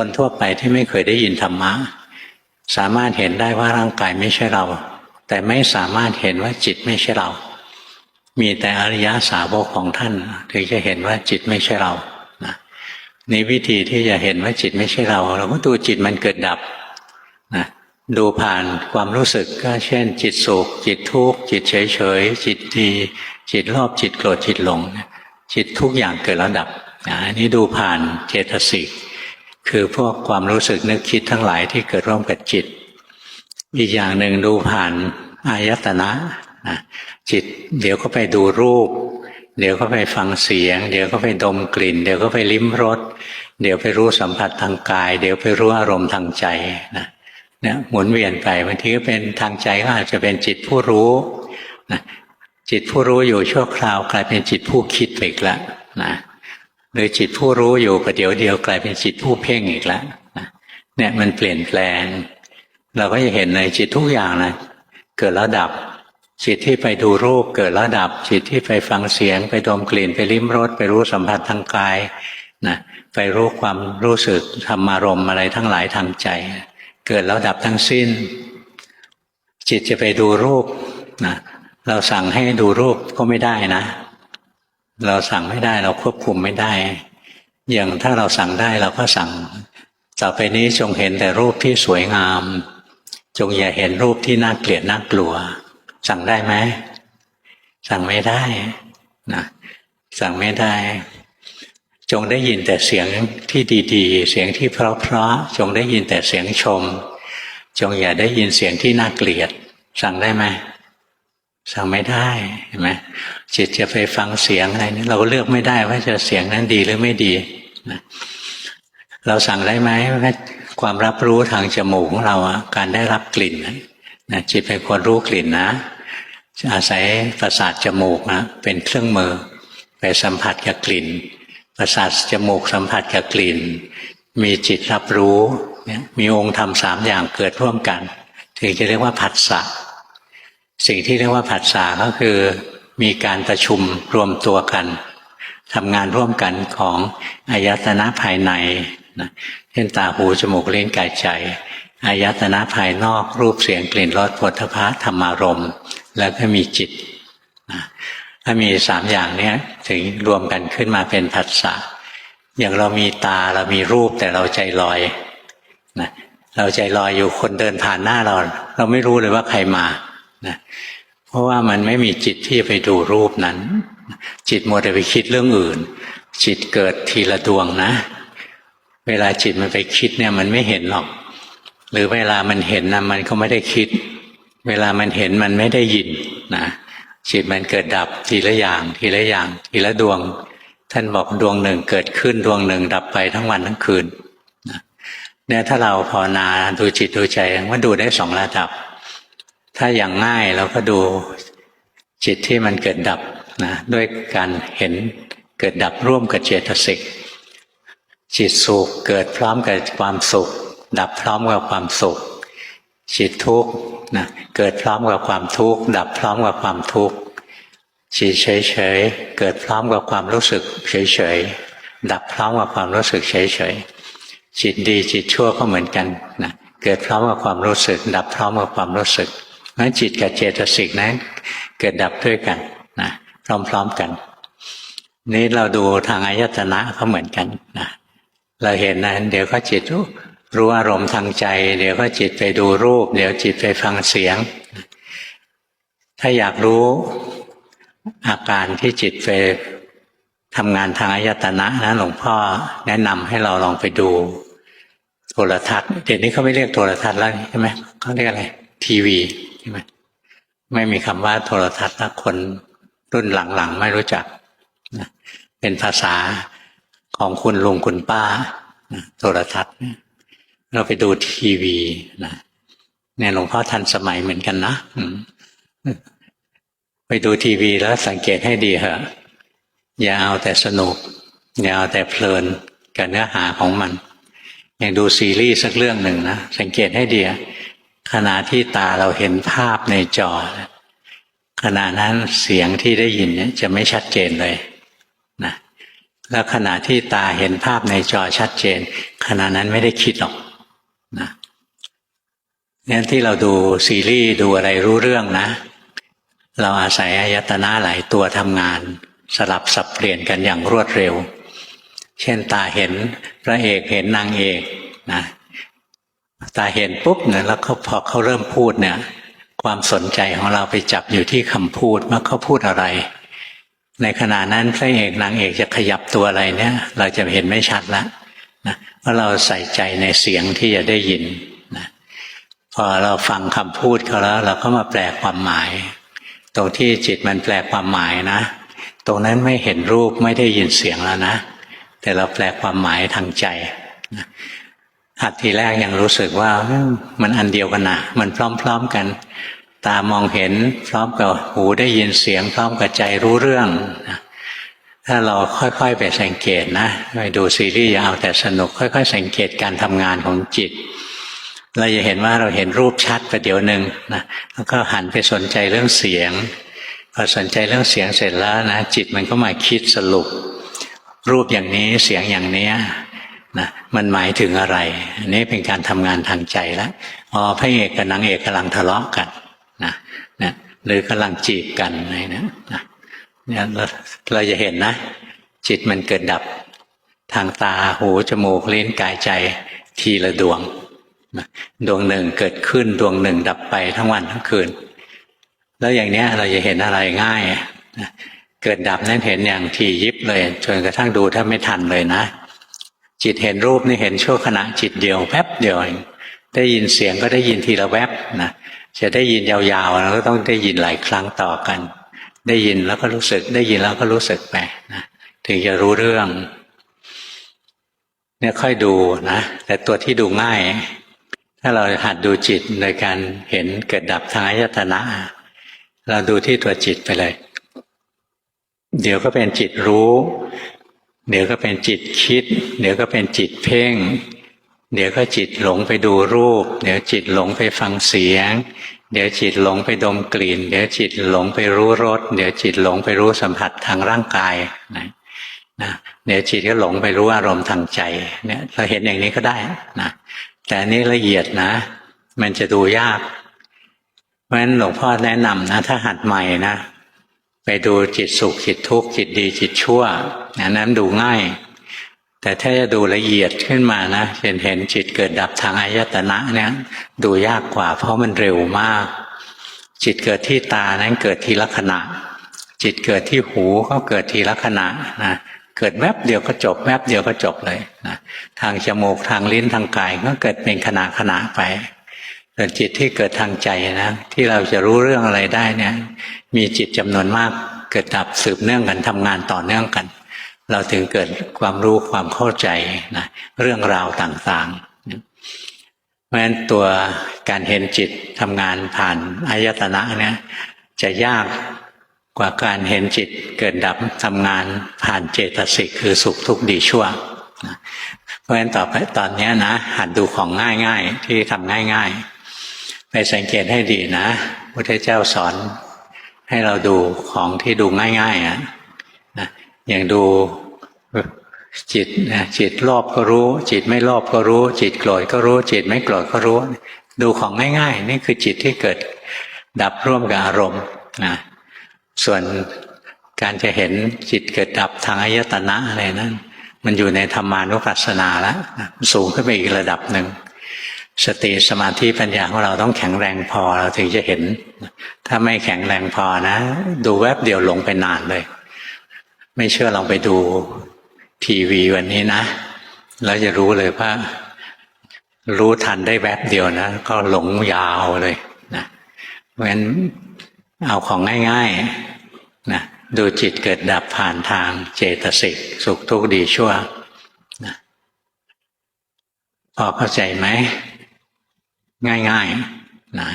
คนทั่วไปที่ไม่เคยได้ยินธรรมะ สามารถเห็นได้ว่าร่างกายไม่ใช่เรา แต่ไม่สามารถเห็นว่าจิตไม่ใช่เรา มีแต่อริยสาวกของท่าน ถึงจะเห็นว่าจิตไม่ใช่เรานะนี่วิธีที่จะเห็นว่าจิตไม่ใช่เรา เราก็ดูจิตมันเกิดดับนะดูผ่านความรู้สึกก็เช่น จิตสุขจิตทุกข์จิตเฉยเฉยจิตดี จิตรอบจิตโกรธจิตหลง จิตทุกอย่างเกิดแล้วดับอันนี้ดูผ่านเจตสิก คือพวกความรู้สึกนึกคิดทั้งหลายที่เกิดร่วมกับจิต อีกอย่างหนึ่งดูผ่านอายตนะจิต เดี๋ยวก็ไปดูรูป เดี๋ยวก็ไปฟังเสียง เดี๋ยวก็ไปดมกลิ่น เดี๋ยวก็ไปลิ้มรสเดี๋ยวไปรู้สัมผัสทางกาย เดี๋ยวไปรู้อารมณ์ทางใจนะเนี่ยหมุนเวียนไปบางทีก็เป็นทางใจก็อาจจะเป็นจิตผู้รู้นะจิตผู้รู้อยู่ชั่วคราวกลายเป็นจิตผู้คิดไปอีกแล้วนะ หรือจิตผู้รู้อยู่ประเดี๋ยวเดียวกลายเป็นจิตผู้เพ่งอีกแล้วเนี่ยมันเปลี่ยนแปลง เราก็จะเห็นในจิตทุกอย่างนะเกิดแล้วดับ จิตที่ไปดูรูปเกิดแล้วดับ จิตที่ไปฟังเสียง ไปดมกลิ่นไปลิ้มรสไปรู้สัมผัสทางกายนะไปรู้ความรู้สึกธรรมารมอะไรทั้งหลายทางใจ เกิดแล้วดับทั้งสิ้น จิตจะไปดูรูปนะเราสั่งให้ดูรูปก็ไม่ได้นะ เราสั่งไม่ได้เราควบคุมไม่ได้ อย่างถ้าเราสั่งได้เราก็สั่ง ต่อไปนี้จงเห็นแต่รูปที่สวยงาม จงอย่าเห็นรูปที่น่าเกลียดน่ากลัว สั่งได้ไหมสั่งไม่ได้นะสั่งไม่ได้ จงได้ยินแต่เสียงที่ดีๆ เสียงที่เพราะๆจงได้ยินแต่เสียงชม จงอย่าได้ยินเสียงที่น่าเกลียด สั่งได้ไหม สั่งไม่ได้เห็นไหมจิตจะไปฟังเสียงอะไรนี่เราเลือกไม่ได้ว่าจะเสียงนั้นดีหรือไม่ดีนะเราสั่งได้ไหมว่าความรับรู้ทางจมูกของเราอะการได้รับกลิ่นนะจิตเป็นคนรู้กลิ่นนะอาศัยประสาทจมูกนะเป็นเครื่องมือ ไปสัมผัสกับกลิ่น ประสาทจมูกสัมผัสกับกลิ่น มีจิตรับรู้มีองค์ธรรมสามอย่างเกิดร่วมกัน ถึงจะเรียกว่าผัสสะ สิ่งที่เรียกว่าผัสสะก็คือมีการประชุมรวมตัวกันทำงานร่วมกันของอายตนะภายในนะเช่นตาหูจมูกลิ้นกายใจอายตนะภายนอกรูปเสียงกลิ่นรสผลทพะธรรมารมณ์แล้วก็มีจิตนะถ้ามีสามอย่างเนี้ยถึงรวมกันขึ้นมาเป็นผัสสะอย่างเรามีตาเรามีรูปแต่เราใจลอยนะเราใจลอยอยู่คนเดินผ่านหน้าเรา เราไม่รู้เลยว่าใครมา นะเพราะว่ามันไม่มีจิตที่จะไปดูรูปนั้น จิตมัวแต่ไปคิดเรื่องอื่น จิตเกิดทีละดวงนะ เวลาจิตมันไปคิดเนี่ยมันไม่เห็นหรอก หรือเวลามันเห็นนะมันก็ไม่ได้คิด เวลามันเห็นมันไม่ได้ยินนะจิตมันเกิดดับทีละอย่าง ทีละอย่าง ทีละดวง ท่านบอกดวงหนึ่งเกิดขึ้นดวงหนึ่งดับไปทั้งวันทั้งคืนเนี่ยถ้าเราภาวนาดูจิตดูใจว่าดูได้สองระดับ ถ้าอย่างง่ายเราก็ดูจิตที่มันเกิดดับนะด้วยการเห็นเกิดดับร่วมกับเจตสิกจิตสุขเกิดพร้อมกับความสุข ดับพร้อมกับความสุข จิตทุกข์นะเกิดพร้อมกับความทุกข์ดับพร้อมกับความทุกข์จิตเฉยเฉยๆเกิดพร้อมกับความรู้สึกเฉยเฉยๆดับพร้อมกับความรู้สึกเฉยเฉยๆจิตดีจิตชั่วก็เหมือนกันนะเกิดพร้อมกับความรู้สึก ดับพร้อมกับความรู้สึก นั้นจิตกับเจตสิกนั้นเกิดดับด้วยกันนะพร้อมๆกัน นี่เราดูทางอายตนะก็เหมือนกันนะเราเห็นนะเดี๋ยวก็จิตรู้รู้อารมณ์ทางใจ เดี๋ยวก็จิตไปดูรูป เดี๋ยวจิตไปฟังเสียง ถ้าอยากรู้อาการที่จิตไปทำงานทางอายตนะนะหลวงพ่อแนะนำให้เราลองไปดูโทรทัศน์เดี๋ยวนี้เขาไม่เรียกโทรทัศน์แล้วใช่ไหมเขาเรียกอะไรทีวี ใช่ไหมไม่มีคำว่าโทรทัศน์ล้วคนรุ่นหลังๆ ไม่รู้จัก เป็นภาษาของคุณลุงคุณป้า โทรทัศน์ เราไปดูทีวีนะเนี่ยหลวงพ่อทันสมัยเหมือนกันนะไปดูทีวีแล้วสังเกตให้ดีเหอะอย่าเอาแต่สนุก อย่าเอาแต่เพลินกับเนื้อหาของมัน อย่างดูซีรีส์สักเรื่องหนึ่งนะสังเกตให้ดีอะ ขณะที่ตาเราเห็นภาพในจอ ขณะนั้นเสียงที่ได้ยินเนี่ยจะไม่ชัดเจนเลยนะแล้วขณะที่ตาเห็นภาพในจอชัดเจน ขณะนั้นไม่ได้คิดหรอกนะเนี่ยที่เราดูซีรีส์ดูอะไรรู้เรื่องนะ เราอาศัยอายตนะหลายตัวทำงาน สลับสับเปลี่ยนกันอย่างรวดเร็ว เช่นตาเห็นพระเอกเห็นนางเอกนะ ตาเห็นปุ๊บเนี่ยแล้วเขาพอเขาเริ่มพูดเนี่ย ความสนใจของเราไปจับอยู่ที่คำพูดว่าเขาพูดอะไร ในขณะนั้นพระเอกนางเอกจะขยับตัวอะไรเนี่ย เราจะเห็นไม่ชัดล้วนะเพราะเราใส่ใจในเสียงที่จะได้ยินนะพอเราฟังคำพูดเขาแล้ว เราก็มาแปลความหมาย ตรงที่จิตมันแปลความหมายนะ ตรงนั้นไม่เห็นรูปไม่ได้ยินเสียงแล้วนะ แต่เราแปลความหมายทางใจนะ หัดทีแรกยังรู้สึกว่ามันอันเดียวกันนะมันพร้อมๆกัน ตามองเห็นพร้อมกับหูได้ยินเสียง พร้อมกับใจรู้เรื่องถ้าเราค่อยๆไปสังเกตนะไปดูซีรีส์อย่าเอาแต่สนุก ค่อย ๆ สังเกตการทำงานของจิต เราจะเห็นว่าเราเห็นรูปชัดประเดี๋ยวหนึ่งนะแล้วก็หันไปสนใจเรื่องเสียงพอสนใจเรื่องเสียงเสร็จแล้วนะจิตมันก็มาคิดสรุป รูปอย่างนี้เสียงอย่างเนี้ย นะมันหมายถึงอะไรอันนี้เป็นการทำงานทางใจแล้วอ๋อพระเอกกับนางเอกกำลังทะเลาะกันนะนะหรือกำลังจีบกันอะไรนะนะเนี่ยเราเราจะเห็นนะ จิตมันเกิดดับทางตาหูจมูกลิ้นกายใจทีละดวงนะดวงหนึ่งเกิดขึ้นดวงหนึ่งดับไปทั้งวันทั้งคืน แล้วอย่างเนี้ยเราจะเห็นอะไรง่ายนะเกิดดับนั้นเห็นอย่างทียิบเลยจนกระทั่งดูถ้าไม่ทันเลยนะ จิตเห็นรูปนี่เห็นชั่วขณะจิตเดียวแป๊บเดียวเองได้ยินเสียงก็ได้ยินทีละแวบนะจะได้ยินยาวๆแล้วก็ต้องได้ยินหลายครั้งต่อกัน ได้ยินแล้วก็รู้สึก ได้ยินแล้วก็รู้สึกไปนะถึงจะรู้เรื่อง เนี่ยค่อยดูนะแต่ตัวที่ดูง่าย ถ้าเราหัดดูจิตโดยการเห็นเกิดดับทางอายตนะเราดูที่ตัวจิตไปเลย เดี๋ยวก็เป็นจิตรู้ เดี๋ยวก็เป็นจิตคิด เดี๋ยวก็เป็นจิตเพ่ง เดี๋ยวก็จิตหลงไปดูรูป เดี๋ยวจิตหลงไปฟังเสียง เดี๋ยวจิตหลงไปดมกลิ่น เดี๋ยวจิตหลงไปรู้รส เดี๋ยวจิตหลงไปรู้สัมผัสทางร่างกายนะนะเดี๋ยวจิตก็หลงไปรู้อารมณ์ทางใจเนี่ยเราเห็นอย่างนี้ก็ได้นะแต่อันนี้ละเอียดนะ มันจะดูยาก เพราะฉะนั้นหลวงพ่อแนะนำนะ ถ้าหัดใหม่นะ ไปดูจิตสุขจิตทุกข์จิตดีจิตชั่วอันนั้นดูง่าย แต่ถ้าจะดูละเอียดขึ้นมานะเห็นเห็นจิตเกิดดับทางอายตนะเนี่ยดูยากกว่า เพราะมันเร็วมาก จิตเกิดที่ตานั้นเกิดทีละขณะ จิตเกิดที่หูก็เกิดทีละขณะนะเกิดแวบเดียวก็จบแวบเดียวก็จบเลยนะทางจมูกทางลิ้นทางกายก็เกิดเป็นขณะขณะไป ส่วนจิตที่เกิดทางใจนะที่เราจะรู้เรื่องอะไรได้เนี่ย มีจิตจำนวนมากเกิดดับสืบเนื่องกันทำงานต่อเนื่องกัน เราถึงเกิดความรู้ความเข้าใจนะเรื่องราวต่างๆ เพราะฉะนั้นตัวการเห็นจิตทำงานผ่านอายตนะเนี่ยจะยากกว่าการเห็นจิตเกิดดับทำงานผ่านเจตสิกคือสุขทุกข์ดีชั่วเพราะฉะนั้นต่อไปตอนนี้นะหัดดูของง่ายๆที่ทำง่าย ๆ ไปสังเกตให้ดีนะพุทธเจ้าสอนให้เราดูของที่ดูง่ายๆอะนะอย่างดูจิตนะจิตโลภก็รู้ จิตไม่โลภก็รู้ จิตโกรธก็รู้ จิตไม่โกรธก็รู้ ดูของง่ายๆ นี่คือจิตที่เกิดดับร่วมกับอารมณ์นะส่วนการจะเห็นจิตเกิดดับทางอายตนะอะไรนั้นมันอยู่ในธรรมานุปัสสนาแล้วนสูงขึ้นไปอีกระดับหนึ่ง สติสมาธิปัญญาของเราต้องแข็งแรงพอเราถึงจะเห็น ถ้าไม่แข็งแรงพอนะ ดูแวบเดียวหลงไปนานเลย ไม่เชื่อลองไปดูทีวีวันนี้นะแล้วจะรู้เลยว่า รู้ทันได้แวบเดียวนะ ก็หลงยาวเลยนะเพราะฉะนั้นเอาของง่ายๆนะดูจิตเกิดดับผ่านทางเจตสิกสุขทุกข์ดีชั่วนะพอเข้าใจไหม ง่ายๆนะ